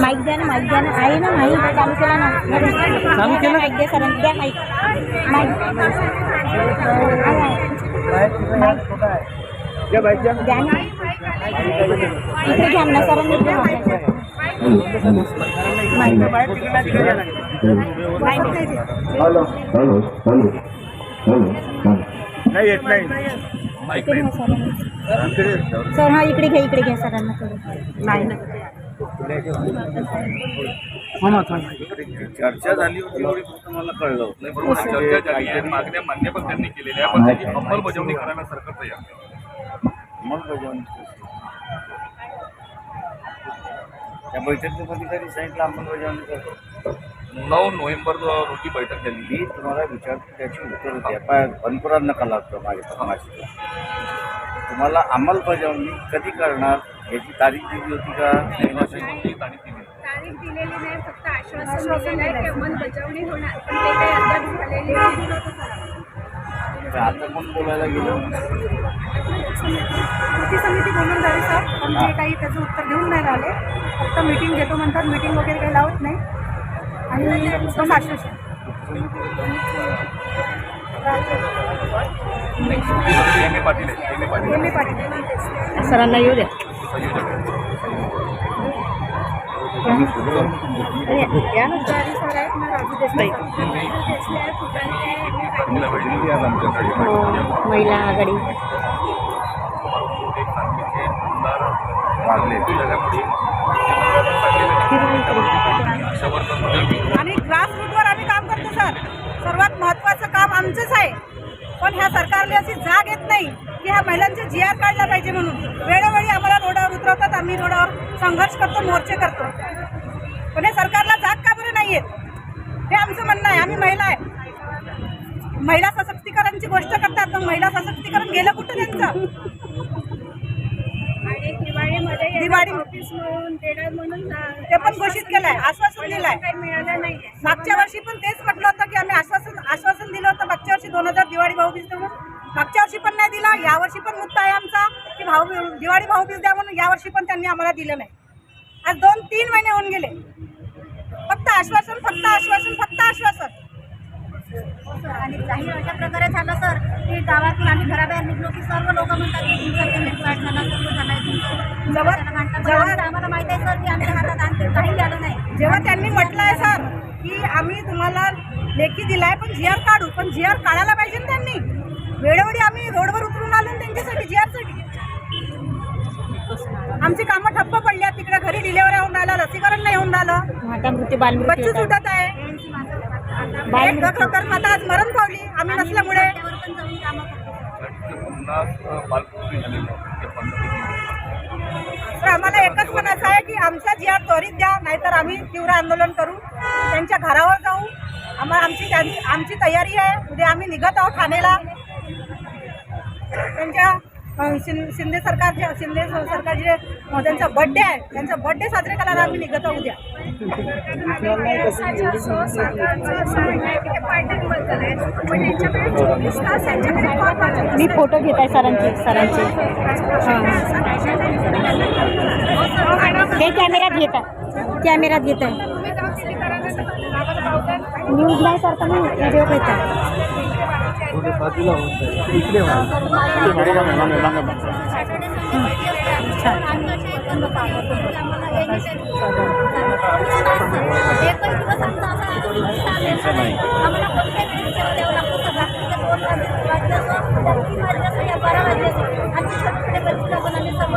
Mic द्या ना mic द्या ना. आहे ना माईक चालू केला ना. चालू केलं? माईक द्या सर द्या माईक माईक द्या ना. इकडे घ्या ना हॅलो. नाही येत नाही इकडे घ्या सरांना. सर हा इकडे घ्या इकडे घ्या सरांना थोडं. नाही. ना चर्चा झाली होती एवढी फक्त मला कळलं नाही बरोबर. चर्चा झाली आहे मागण्या मान्य पण त्यांनी केलेल्या आहे पण त्याची अंमलबजावणी करायला सरकार तयार नाही. अंमलबजावणी. त्या बैठकीमध्ये तरी सांगितलं अंमलबजावणी करतो नऊ नोव्हेंबर रोजी बैठक झाली मी तुम्हाला विचारतो त्याची उत्तर पाय बनपुरात नका लागतो माझ्या माझी तुम्हाला अंमलबजावणी कधी करणार? याची तारीख दिली होती का? तारीख दिलेली नाही फक्त आश्वासन अंमलबजावणी होणार. झालेले आता कोण बोलायला गेलं? कृती समिती बोलून झाली सर पण ते काही त्याचं उत्तर देऊन नाही राहिले. फक्त मीटिंग घेतो म्हणतात मीटिंग वगैरे काही लावत नाही. आणि आश्वासन एम ए पाटील सरांना येऊ द्या. पुजारी सर आहेत ना राजू देसाई देसाई आहे, फुटाणे आहे, एम ए पाटील महिला बैठक आज आमच्याकडे हो महिला आघाडी एक सांगलीचे आमदार वाढले त्याच्यामुळे अशा वर्गामध्ये आणि ग्रासरूटवर आम्ही काम करतो सर सर्वात महत्त्वाचं काम आमचंच आहे पण ह्या सरकारने अशी जाग येत ह्या महिलांचे जी आर काढला पाहिजे म्हणून. वेळोवेळी आम्हाला रोडावर उतरवतात आम्ही रोडावर संघर्ष करतो मोर्चे करतो. पण हे सरकारला जाग का बरं नाही हे आमचं म्हणणं आहे. आम्ही महिला आहे. महिला सशक्तीकरणची गोष्ट करतात मग महिला सशक्तीकरण गेलं कुठं त्यांचं? दिवाळी- म्हणून म्हणून ते पण घोषित केलंय. आश्वासन दिलंय. मागच्या वर्षी पण तेच म्हटलं होतं की आम्ही आश्वासन आश्वासन दिलं होतं मागच्या वर्षी दोन हजार दिवाळी भाऊबीज देऊन मागच्या वर्षी पण नाही दिला यावर्षी पण मुद्दा आहे आमचा की भाऊ दिवाळी भाऊबीज द्या म्हणून यावर्षी पण त्यांनी आम्हाला दिलं नाही. आज दोन तीन महिने होऊन गेले. फक्त आश्वासन फक्त आश्वासन फक्त आश्वासन. आणि काही अशा प्रकारे झालं सर की गावातून आम्ही घराबाहेर निघलो की सर्व लोक म्हणतात की तुमचं पेमेंट वाढ झाला सर्व झाला तुमचं. आम्हाला- माहिती आहे सर की आमच्या हातात आणखी काही आलं नाही. जेव्हा त्यांनी म्हटलंय सर की आम्ही तुम्हाला लेखी दिलाय पण जी आर काढू पण जी आर काढायला पाहिजे ना त्यांनी. वेळोवेळी आम्ही रोडवर उतरून आलो त्यांच्यासाठी जी आरसाठी आमची कामं ठप्प पडली आहेत. तिकडे घरी डिलेवरी होऊन राहिलं लसीकरण नाही होऊन राहिलं बच्चू. सुटत आहे. आज मरण पावली आम्ही नसल्यामुळे. तर आम्हाला एकच म्हणायचं आहे की आमचा जी आर त्वरित द्या नाहीतर आम्ही तीव्र आंदोलन करू. त्यांच्या घरावर जाऊ. आम्हाला आमची आमची तयारी आहे. उद्या आम्ही निघत आहोत ठाणेला त्यांच्या शिं- शिंदे सरकारचे शिंदे सरकारचे त्यांचा बड्डे आहे त्यांचा बड्डे साजरे करायला आम्ही निघत आहोत उद्या. मी फोटो घेत आहे सरांचे सरांचे. हे. कॅमेऱ्यात घेत आहे कॅमेऱ्यात घेत आहे न्यूज नाही करता मी व्हिडिओ घेत आहे असो तीन वाजले असो या बारा वाजले असो आमची छोटे छोटे बच्चे पण आम्ही सर्व